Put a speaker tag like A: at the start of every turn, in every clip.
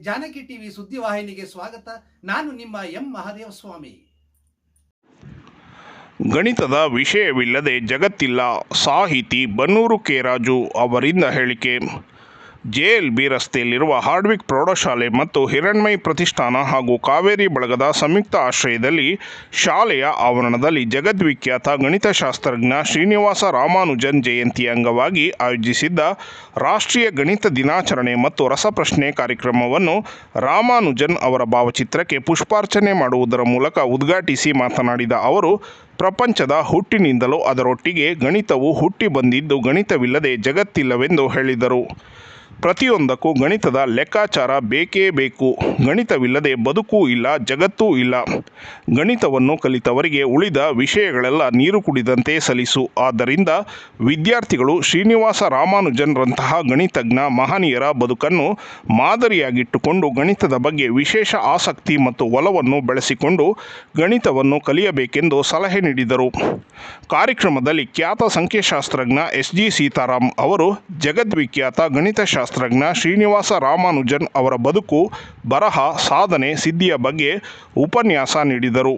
A: Janaki TV ಸುದ್ದಿವಾಹಿನಿಗೆ ಸ್ವಾಗತ. ನಾನು ನಿಮ್ಮ ಎಂ ಮಹಾದೇವ ಸ್ವಾಮಿ.
B: ಗಣಿತದ ವಿಷಯವಿಲ್ಲದೆ ಜಗತ್ತಿಲ್ಲ. ಸಾಹಿತಿ ಬನ್ನೂರು ಕೆ ರಾಜು ಅವರಿಂದ ಹೇಳಿಕೆ. ಜೆಎಲ್ಬಿ ರಸ್ತೆಯಲ್ಲಿರುವ ಹಾರ್ಡ್ವಿಕ್ ಪ್ರೌಢಶಾಲೆ ಮತ್ತು ಹಿರಣ್ಮಯ ಪ್ರತಿಷ್ಠಾನ ಹಾಗೂ ಕಾವೇರಿ ಬಳಗದ ಸಂಯುಕ್ತ ಆಶ್ರಯದಲ್ಲಿ ಶಾಲೆಯ ಆವರಣದಲ್ಲಿ ಜಗದ್ವಿಖ್ಯಾತ ಗಣಿತಶಾಸ್ತ್ರಜ್ಞ ಶ್ರೀನಿವಾಸ ರಾಮಾನುಜನ್ ಜಯಂತಿ ಅಂಗವಾಗಿ ಆಯೋಜಿಸಿದ್ದ ರಾಷ್ಟ್ರೀಯ ಗಣಿತ ದಿನಾಚರಣೆ ಮತ್ತು ರಸಪ್ರಶ್ನೆ ಕಾರ್ಯಕ್ರಮವನ್ನು ರಾಮಾನುಜನ್ ಅವರ ಭಾವಚಿತ್ರಕ್ಕೆ ಪುಷ್ಪಾರ್ಚನೆ ಮಾಡುವುದರ ಮೂಲಕ ಉದ್ಘಾಟಿಸಿ ಮಾತನಾಡಿದ ಅವರು, ಪ್ರಪಂಚದ ಹುಟ್ಟಿನಿಂದಲೂ ಅದರೊಟ್ಟಿಗೆ ಗಣಿತವು ಹುಟ್ಟಿ ಬಂದಿದ್ದು ಗಣಿತವಿಲ್ಲದೆ ಜಗತ್ತಿಲ್ಲವೆಂದು ಹೇಳಿದರು. ಪ್ರತಿಯೊಂದಕ್ಕೂ ಗಣಿತದ ಲೆಕ್ಕಾಚಾರ ಬೇಕೇ ಬೇಕು. ಗಣಿತವಿಲ್ಲದೆ ಬದುಕೂ ಇಲ್ಲ, ಜಗತ್ತೂ ಇಲ್ಲ. ಗಣಿತವನ್ನು ಕಲಿತವರಿಗೆ ಉಳಿದ ವಿಷಯಗಳೆಲ್ಲ ನೀರು ಕುಡಿದಂತೆ ಸಲಿಸು. ಆದ್ದರಿಂದ ವಿದ್ಯಾರ್ಥಿಗಳು ಶ್ರೀನಿವಾಸ ರಾಮಾನುಜನ್ರಂತಹ ಗಣಿತಜ್ಞ ಮಹನೀಯರ ಬದುಕನ್ನು ಮಾದರಿಯಾಗಿಟ್ಟುಕೊಂಡು ಗಣಿತದ ಬಗ್ಗೆ ವಿಶೇಷ ಆಸಕ್ತಿ ಮತ್ತು ಒಲವನ್ನು ಬೆಳೆಸಿಕೊಂಡು ಗಣಿತವನ್ನು ಕಲಿಯಬೇಕೆಂದು ಸಲಹೆ ನೀಡಿದರು. ಕಾರ್ಯಕ್ರಮದಲ್ಲಿ ಖ್ಯಾತ ಸಂಖ್ಯಾಶಾಸ್ತ್ರಜ್ಞ ಎಸ್ ಜಿ ಸೀತಾರಾಮ್ ಅವರು ಜಗದ್ವಿಖ್ಯಾತ ಗಣಿತಶಾಸ್ತ್ರಜ್ಞ ಶ್ರೀನಿವಾಸ ರಾಮಾನುಜನ್ ಅವರ ಬದುಕು, ಬರಹ, ಸಾಧನೆ, ಸಿದ್ಧಿಯ ಬಗ್ಗೆ ಉಪನ್ಯಾಸ ನೀಡಿದರು.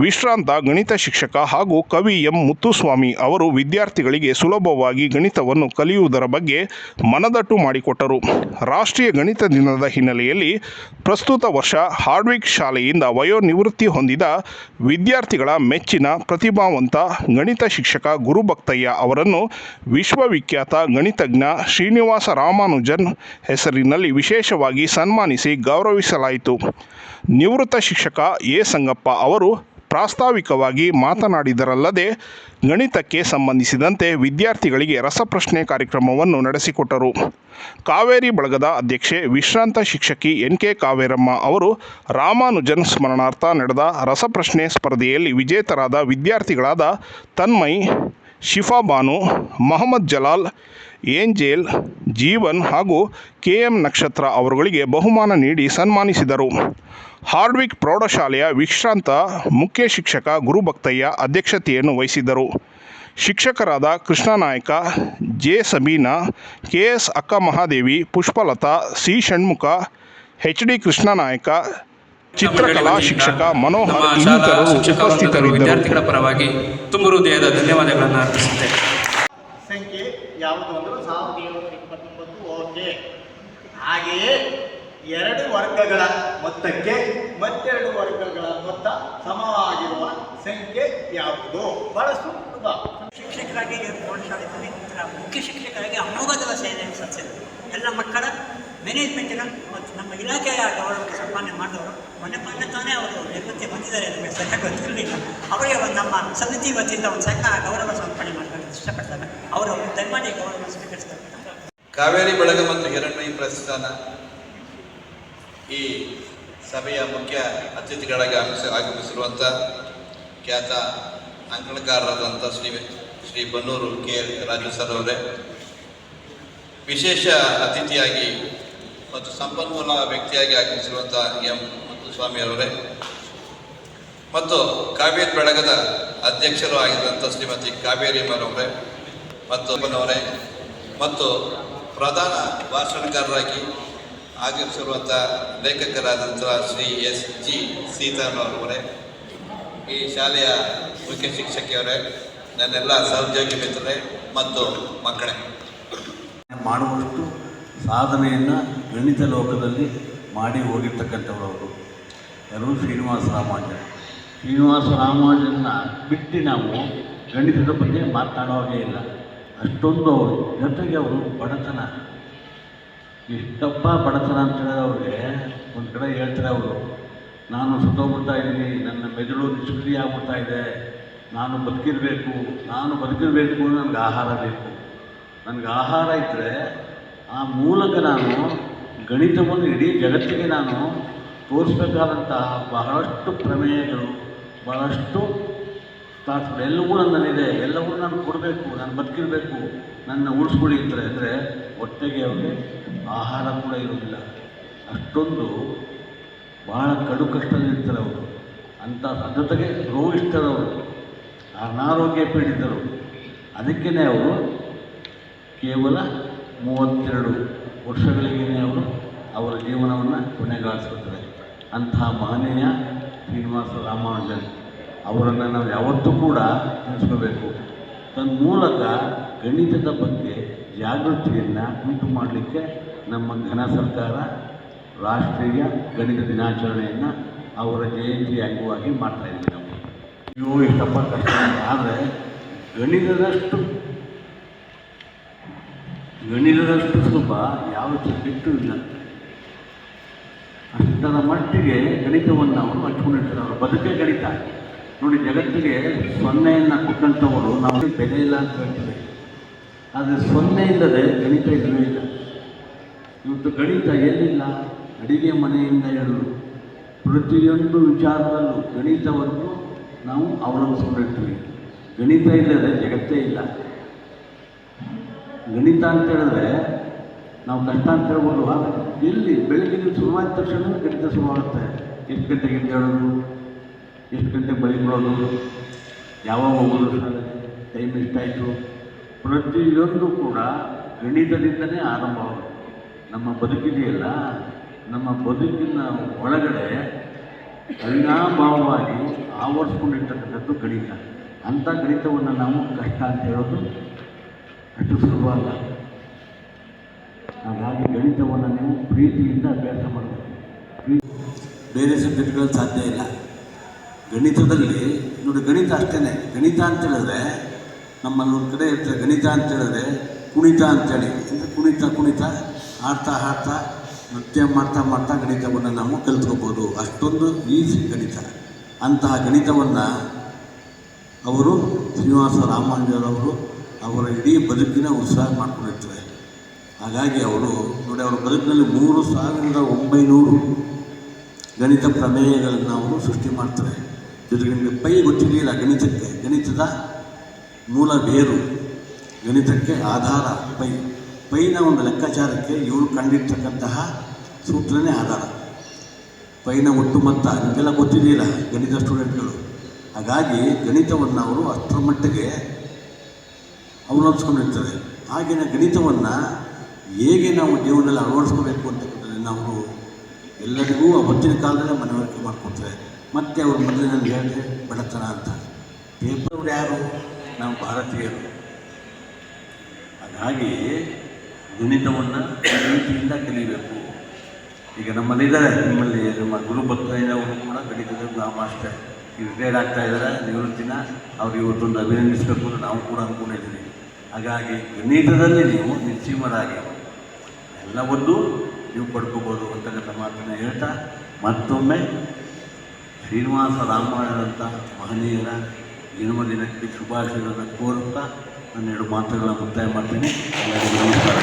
B: ವಿಶ್ರಾಂತ ಗಣಿತ ಶಿಕ್ಷಕ ಹಾಗೂ ಕವಿ ಎಂ. ಮುತ್ತುಸ್ವಾಮಿ ಅವರು ವಿದ್ಯಾರ್ಥಿಗಳಿಗೆ ಸುಲಭವಾಗಿ ಗಣಿತವನ್ನು ಕಲಿಯುವುದರ ಬಗ್ಗೆ ಮನದಟ್ಟು ಮಾಡಿಕೊಟ್ಟರು. ರಾಷ್ಟ್ರೀಯ ಗಣಿತ ದಿನದ ಹಿನ್ನೆಲೆಯಲ್ಲಿ ಪ್ರಸ್ತುತ ವರ್ಷ ಹಾರ್ಡ್ವಿಕ್ ಶಾಲೆಯಿಂದ ವಯೋನಿವೃತ್ತಿ ಹೊಂದಿದ ವಿದ್ಯಾರ್ಥಿಗಳ ಮೆಚ್ಚಿನ ಪ್ರತಿಭಾವಂತ ಗಣಿತ ಶಿಕ್ಷಕ ಗುರುಭಕ್ತಯ್ಯ ಅವರನ್ನು ವಿಶ್ವವಿಖ್ಯಾತ ಗಣಿತಜ್ಞ ಶ್ರೀನಿವಾಸ ರಾಮಾನುಜನ್ ಹೆಸರಿನಲ್ಲಿ ವಿಶೇಷವಾಗಿ ಸನ್ಮಾನಿಸಿ ಗೌರವಿಸಲಾಯಿತು. ನಿವೃತ್ತ ಶಿಕ್ಷಕ ಎ. ಸಂಗಪ್ಪ ಅವರು ಪ್ರಾಸ್ತಾವಿಕವಾಗಿ ಮಾತನಾಡಿದರಲ್ಲದೆ, ಗಣಿತಕ್ಕೆ ಸಂಬಂಧಿಸಿದಂತೆ ವಿದ್ಯಾರ್ಥಿಗಳಿಗೆ ರಸಪ್ರಶ್ನೆ ಕಾರ್ಯಕ್ರಮವನ್ನು ನಡೆಸಿಕೊಟ್ಟರು. ಕಾವೇರಿ ಬಳಗದ ಅಧ್ಯಕ್ಷೆ, ವಿಶ್ರಾಂತ ಶಿಕ್ಷಕಿ ಎನ್. ಕೆ. ಕಾವೇರಮ್ಮ ಅವರು ರಾಮಾನುಜನ್ ಸ್ಮರಣಾರ್ಥ ನಡೆದ ರಸಪ್ರಶ್ನೆ ಸ್ಪರ್ಧೆಯಲ್ಲಿ ವಿಜೇತರಾದ ವಿದ್ಯಾರ್ಥಿಗಳಾದ ತನ್ಮಯ್ ಶಿಫಾ ಬಾನು, ಮೊಹಮ್ಮದ್ ಜಲಾಲ್, ಏಂಜೇಲ್, ಜೀವನ್ ಹಾಗೂ ಕೆ ಎಂ ನಕ್ಷತ್ರ ಅವರುಗಳಿಗೆ ಬಹುಮಾನ ನೀಡಿ ಸನ್ಮಾನಿಸಿದರು. ಹಾರ್ಡ್ವಿಕ್ ಪ್ರೌಢಶಾಲೆಯ ವಿಶ್ರಾಂತ ಮುಖ್ಯ ಶಿಕ್ಷಕ ಗುರುಭಕ್ತಯ್ಯ ಅಧ್ಯಕ್ಷತೆಯನ್ನು ವಹಿಸಿದ್ದರು. ಶಿಕ್ಷಕರಾದ Krishnanayaka, J Sabina K S Akka Mahadevi Pushpalata, C Shanmukha, H D Krishnanayaka ಚಿತ್ರಕಲಾ ಶಿಕ್ಷಕ ಮನೋಹರ್
C: ಶಾಲಾ
B: ಇನ್ನಿತರರು ಉಪಸ್ಥಿತರಿದ್ದರು
C: ವಿದ್ಯಾರ್ಥಿಗಳ ಪರವಾಗಿ ತುಂಬ ಹೃದಯದ ಧನ್ಯವಾದಗಳನ್ನು ಅರ್ಪಿಸುತ್ತೇನೆ.
D: ಸಂಖ್ಯೆ ಯಾವುದು ಅಂದ್ರೆ ಸಾವಿರದ ಏಳ್ನೂರ ಇಪ್ಪತ್ತೊಂಬತ್ತು ಓಕೆ. ಹಾಗೆಯೇ ಎರಡು ವರ್ಗಗಳ ಮೊತ್ತಕ್ಕೆ ಮತ್ತೆರಡು ವರ್ಗಗಳ ಮೊತ್ತ ಸಮವಾಗಿರುವ ಸಂಖ್ಯೆ ಯಾವುದು? ಬಹಳ ಸುಲಭ
E: ಶಿಕ್ಷಕರಾಗಿ ಪ್ರೌಢಶಾಲೆಯಲ್ಲಿ ನಂತರ ಮುಖ್ಯ ಶಿಕ್ಷಕರಾಗಿ ಅಮೋಘದ ಸೇನೆ ಸಲ್ಲಿಸಿದರು ಮ್ಯಾನೇಜ್ಮೆಂಟಿನ ನಮ್ಮ ಇಲಾಖೆಯ ಗೌರವಕ್ಕೆ ಸಂಪಾದನೆ ಮಾಡಿದವರು, ಮೊನ್ನೆ ಮೊನ್ನೆ ತಾನೇ ಅವರು ನಿವೃತ್ತಿ ಬಂದಿದ್ದಾರೆ ನಮಗೆ ಸಹ ಗೊತ್ತಿರಲಿಲ್ಲ ಅವರಿಗೆ ಒಂದು ನಮ್ಮ ಸಮಿತಿ ವತಿಯಿಂದ ಒಂದು ಸಣ್ಣ ಗೌರವ ಸಮರ್ಪಣೆ ಮಾಡಬೇಕು ಇಷ್ಟಪಡ್ತಾರೆ. ಅವರು ದಯಮಾಡಿ ಗೌರವ ಸ್ವೀಕರಿಸ್ತಾರೆ.
F: ಕಾವೇರಿ ಬಳಗ ಮತ್ತು ಹಿರಣ್ಮಯಿ ಪ್ರಸ್ಥಾನ ಈ ಸಭೆಯ ಮುಖ್ಯ ಅತಿಥಿಗಳಾಗಿ ಆಗಮಿಸಿ ಆಗಮಿಸಿರುವಂಥ ಖ್ಯಾತ ಅಂಕಣಕಾರರಾದಂಥ ಶ್ರೀ ಶ್ರೀ ಬನ್ನೂರು ಕೆ ರಾಜು ಸರ್ ಅವರೇ. ವಿಶೇಷ ಅತಿಥಿಯಾಗಿ ಮತ್ತು ಸಂಪನ್ಮೂಲ ವ್ಯಕ್ತಿಯಾಗಿ ಆಗಮಿಸಿರುವಂಥ ಎಂ ಮುತ್ತುಸ್ವಾಮಿ ಅವರೇ ಮತ್ತು ಕಾವೇರಿ ಬಳಗದ ಅಧ್ಯಕ್ಷರು ಆಗಿದ್ದಂಥ ಶ್ರೀಮತಿ ಕಾವೇರಿ ಅವರೇ ಮತ್ತು ಒಬ್ಬನವರೇ ಮತ್ತು ಪ್ರಧಾನ ಭಾಷಣಕಾರರಾಗಿ ಆಗಮಿಸಿರುವಂಥ ಲೇಖಕರಾದಂಥ ಶ್ರೀ ಎಸ್ ಜಿ ಸೀತಾರಾಮರವರೇ ಈ ಶಾಲೆಯ ಮುಖ್ಯ ಶಿಕ್ಷಕಿಯವರೇ, ನನ್ನೆಲ್ಲ ಸಹೋದ್ಯೋಗಿ ಮಿತ್ರರೇ ಮತ್ತು ಮಕ್ಕಳೇ.
G: ಮಾಡುವಷ್ಟು ಸಾಧನೆಯನ್ನು ಗಣಿತ ಲೋಕದಲ್ಲಿ ಮಾಡಿ ಹೋಗಿರ್ತಕ್ಕಂಥವ್ರು ಅವರು. ಯಾರು? ಶ್ರೀನಿವಾಸ ರಾಮಾನುಜನ್. ಶ್ರೀನಿವಾಸ ರಾಮಾನುಜನ್ನ ಬಿಟ್ಟು ನಾವು ಗಣಿತದ ಬಗ್ಗೆ ಮಾತನಾಡುವಾಗೇ ಇಲ್ಲ. ಅಷ್ಟೊಂದು ಅವರು. ಜೊತೆಗೆ ಅವರು ಬಡತನ. ಎಷ್ಟಪ್ಪ ಬಡತನ ಅಂತ ಹೇಳಿದ್ರೆ ಅವ್ರಿಗೆ ಒಂದು ಕಡೆ ಹೇಳ್ತಾರೆ ಅವರು. ನಾನು ಸುತ್ತೋಗ್ಬಿಡ್ತಾ ಇದ್ದೀನಿ, ನನ್ನ ಮೆದುಳು ನಿಷ್ಕ್ರಿಯ ಆಗ್ಬಿಡ್ತಾ ಇದೆ. ನಾನು ಬದುಕಿರಬೇಕು. ನಾನು ಬದುಕಿರಬೇಕು ನನಗೆ ಆಹಾರ ಬೇಕು. ನನಗೆ ಆಹಾರ ಇದ್ದರೆ ಆ ಮೂಲಕ ನಾನು ಗಣಿತವನ್ನು ಇಡೀ ಜಗತ್ತಿಗೆ ನಾನು ತೋರಿಸ್ಬೇಕಾದಂತಹ ಬಹಳಷ್ಟು ಪ್ರಮೇಯಗಳು, ಬಹಳಷ್ಟು ತಾತ್ಪರ್ಯ ಎಲ್ಲವೂ ನನ್ನಲ್ಲಿದೆ. ಎಲ್ಲವೂ ನಾನು ಕೊಡಬೇಕು, ನಾನು ಬದುಕಿರಬೇಕು, ನನ್ನ ಉಳಿಸ್ಕೊಳ್ಳಿ ಅಂತ ಅಂದರೆ ಹೊಟ್ಟೆಗೆ ಅವರಿಗೆ ಆಹಾರ ಕೂಡ ಇರೋದಿಲ್ಲ ಅಷ್ಟೊಂದು ಬಹಳ ಕಡು ಕಷ್ಟದಲ್ಲಿರ್ತಾರೆ ಅವರು. ಅಂಥ ಸದ್ಧತೆಗೆ ರೋಗಿಷ್ಠರವರು ಅನಾರೋಗ್ಯ ಪೀಡಿತರು. ಅದಕ್ಕೇ ಅವರು ಕೇವಲ ಮೂವತ್ತೆರಡು ವರ್ಷಗಳಿಗೇ ಅವರು ಅವರ ಜೀವನವನ್ನು ಕೊನೆಗಾಣಿಸುತ್ತದೆ. ಅಂತಹ ಮಹನೀಯ ಶ್ರೀನಿವಾಸ ರಾಮಾನುಜನ್ ಅವರನ್ನು ನಾವು ಯಾವತ್ತೂ ಕೂಡ ನೆನೆಸ್ಕೋಬೇಕು. ತನ್ಮೂಲಕ ಗಣಿತದ ಬಗ್ಗೆ ಜಾಗೃತಿಯನ್ನು ಉಂಟು ಮಾಡಲಿಕ್ಕೆ ನಮ್ಮ ಘನ ಸರ್ಕಾರ ರಾಷ್ಟ್ರೀಯ ಗಣಿತ ದಿನಾಚರಣೆಯನ್ನು ಅವರ ಜಯಂತಿ ಅಂಗವಾಗಿ ಮಾಡ್ತಾ ಇದ್ದೀವಿ ನಾವು. ನೀವು ಇಷ್ಟಪ್ಪ ಕಷ್ಟ. ಆದರೆ ಗಣಿತದಷ್ಟು ಗಣಿತದಷ್ಟು ಸುಲಭ ಯಾವ ಸಬ್ಜೆಕ್ಟು ಇಲ್ಲ. ಅಷ್ಟರ ಮಟ್ಟಿಗೆ ಗಣಿತವನ್ನು ಅವರು ಹಚ್ಕೊಂಡಿರ್ತಾರೆ ಅವರು ಬದುಕೇ ಗಣಿತ. ನೋಡಿ, ಜಗತ್ತಿಗೆ ಸೊನ್ನೆಯನ್ನು ಕೊಟ್ಟಂಥವರು ನಾವು ಬೆಲೆ ಇಲ್ಲ ಅಂತ ಹೇಳ್ತೀವಿ ಆದರೆ ಸೊನ್ನೆ ಇಲ್ಲದೆ ಗಣಿತ ಇಲ್ಲವೇ ಇಲ್ಲ. ಇವತ್ತು ಗಣಿತ ಎಲ್ಲಿಲ್ಲ? ಅಡಿಗೆ ಮನೆಯಿಂದ ಹೇಳಲು ಪ್ರತಿಯೊಂದು ವಿಚಾರದಲ್ಲೂ ಗಣಿತವನ್ನು ನಾವು ಅವಲಂಬಿಸ್ಕೊಂಡಿರ್ತೀವಿ. ಗಣಿತ ಇಲ್ಲದೆ ಜಗತ್ತೇ ಇಲ್ಲ. ಗಣಿತ ಅಂತ ಹೇಳಿದ್ರೆ ನಾವು ಕಷ್ಟ ಅಂತ ಹೇಳ್ಬೋದು. ಇಲ್ಲಿ ಬೆಳಿಗ್ಗೆ ನೀವು ಶುರುವಾದ ತಕ್ಷಣ ಗಣಿತ ಶುರುವಾಗುತ್ತೆ. ಎಷ್ಟು ಗಂಟೆಗೆ ಹೇಳೋದು ಎಷ್ಟು ಗಂಟೆಗೆ ಬರೀಕೊಳ್ಳೋದು ಯಾವಾಗ ಹೋಗೋದು? ಟೈಮ್ ಎಷ್ಟಾಯಿತು? ಪ್ರತಿಯೊಂದು ಕೂಡ ಗಣಿತದಿಂದನೇ ಆರಂಭವಾಗುತ್ತೆ. ನಮ್ಮ ಬದುಕಿದೆಯಲ್ಲ ನಮ್ಮ ಬದುಕಿನ ಒಳಗಡೆ ಪರಿಣಾಮವಾಗಿ ಆವರಿಸ್ಕೊಂಡಿರ್ತಕ್ಕಂಥದ್ದು ಗಣಿತ. ಅಂಥ ಗಣಿತವನ್ನು ನಾವು ಕಷ್ಟ ಅಂತ ಹೇಳೋದು ಅಷ್ಟು ಸುಲಭ ಅಲ್ಲ ಹಾಗಾಗಿ ಗಣಿತವನ್ನು ನೀವು ಪ್ರೀತಿಯಿಂದ ಅಭ್ಯಾಸ ಮಾಡಬೇಕು. ಬೇರೆ ಸಬ್ಜೆಕ್ಟ್ಗಳಲ್ಲಿ ಸಾಧ್ಯ ಇಲ್ಲ. ಗಣಿತದಲ್ಲಿ, ನೋಡಿ ಗಣಿತ ಅಷ್ಟೇ ಗಣಿತ ಅಂತ ಹೇಳಿದ್ರೆ, ನಮ್ಮಲ್ಲಿ ಒಂದು ಕಡೆ ಇರ್ತದೆ, ಗಣಿತ ಅಂತ ಹೇಳಿದ್ರೆ ಕುಣಿತ ಅಂತೇಳಿ. ಅಂದರೆ ಕುಣಿತ ಕುಣಿತ, ಹಾಡ್ತಾ ಹಾಡ್ತಾ, ನೃತ್ಯ ಮಾಡ್ತಾ ಮಾಡ್ತಾ ಗಣಿತವನ್ನು ನಾವು ಕಲ್ತ್ಕೋಬೋದು. ಅಷ್ಟೊಂದು ಈಸಿ ಗಣಿತ. ಅಂತಹ ಗಣಿತವನ್ನು ಅವರು ಶ್ರೀನಿವಾಸ ರಾಮಾನುಜರವರು ಅವರ ಇಡೀ ಬದುಕಿನ ಉತ್ಸಾಹ ಮಾಡಿಕೊಂಡಿರ್ತಾರೆ. ಹಾಗಾಗಿ ಅವರು, ನೋಡಿ, ಅವರ ಬದುಕಿನಲ್ಲಿ ಮೂರು ಸಾವಿರದ ಒಂಬೈನೂರು ಗಣಿತ ಪ್ರಮೇಯಗಳನ್ನು ಅವರು ಸೃಷ್ಟಿ ಮಾಡ್ತಾರೆ. ಜೊತೆಗೆ ಪೈ ಗೊತ್ತಿರಲಿಲ್ಲ ಗಣಿತಕ್ಕೆ. ಗಣಿತದ ಮೂಲ ಬೇರು, ಗಣಿತಕ್ಕೆ ಆಧಾರ, ಪೈ. ಪೈನ ಒಂದು ಲೆಕ್ಕಾಚಾರಕ್ಕೆ ಇವರು ಕಂಡಿರ್ತಕ್ಕಂತಹ ಸೂತ್ರನೇ ಆಧಾರ. ಪೈನ ಒಟ್ಟು ಮೊತ್ತ, ನಿಮಗೆಲ್ಲ ಗೊತ್ತಿರಲಿಲ್ಲ ಗಣಿತ ಸ್ಟೂಡೆಂಟ್ಗಳು. ಹಾಗಾಗಿ ಗಣಿತವನ್ನು ಅವರು ಅಷ್ಟರ ಮಟ್ಟಿಗೆ ಅವಲಂಬಿಸ್ಕೊಂಡಿರ್ತಾರೆ ಆಗಿನ ಗಣಿತವನ್ನು ಹೇಗೆ ನಾವು ಜೀವನದಲ್ಲಿ ಅಳವಡಿಸ್ಕೋಬೇಕು ಅಂತಕ್ಕಂಥದ್ದು ನಾವು ಎಲ್ಲರಿಗೂ ಅವತ್ತಿನ ಕಾಲದಲ್ಲೇ ಮನವರಿಕೆ ಮಾಡಿಕೊಡ್ತಾರೆ ಮತ್ತೆ ಅವ್ರ ಮೊದಲೇ ನನಗೆ ಹೇಳಿದೆ ಬಡತನ ಅಂತ. ಪೇಪರ್ ಯಾರು? ನಾವು ಭಾರತೀಯರು. ಹಾಗಾಗಿ ಗಣಿತವನ್ನು ಪ್ರೀತಿಯಿಂದ ಕಲಿಬೇಕು. ಈಗ ನಮ್ಮಲ್ಲಿದ್ದಾರೆ ನಿಮ್ಮಲ್ಲಿ ನಮ್ಮ ಗುರು ಭಕ್ತಯ್ಯನವರು ಕೂಡ ಗಣಿತದ ನಾವು ಅಷ್ಟೇ. ಈಗ ರಿಟೈರ್ಡ್ ಆಗ್ತಾ ಇದ್ದಾರೆ, ನಿವೃತ್ತಿನ. ಅವ್ರು ಇವತ್ತೊಂದು ಅಭಿನಂದಿಸಬೇಕು ನಾವು ಕೂಡ ಅಂದ್ಕೊಂಡಿದ್ದೀವಿ ಹಾಗಾಗಿ ಗಣಿತದಲ್ಲಿ ನೀವು ನಿಶ್ಚಿಮರಾಗಿ ಎಲ್ಲವನ್ನೂ ನೀವು ಪಡ್ಕೋಬೋದು ಅಂತಕ್ಕಂಥ ಮಾತನ್ನು ಹೇಳ್ತಾ ಮತ್ತೊಮ್ಮೆ ಶ್ರೀನಿವಾಸ ರಾಮಾಯಣದಂಥ ಮಹನೀಯರ ಜನ್ಮದಿನಕ್ಕೆ ಶುಭಾಶಯಗಳನ್ನು ಕೋರುತ್ತಾ ನನ್ನ ಎರಡು ಮಾತುಗಳನ್ನು ಮುಕ್ತಾಯ ಮಾಡ್ತೀನಿ. ನಮಸ್ಕಾರ.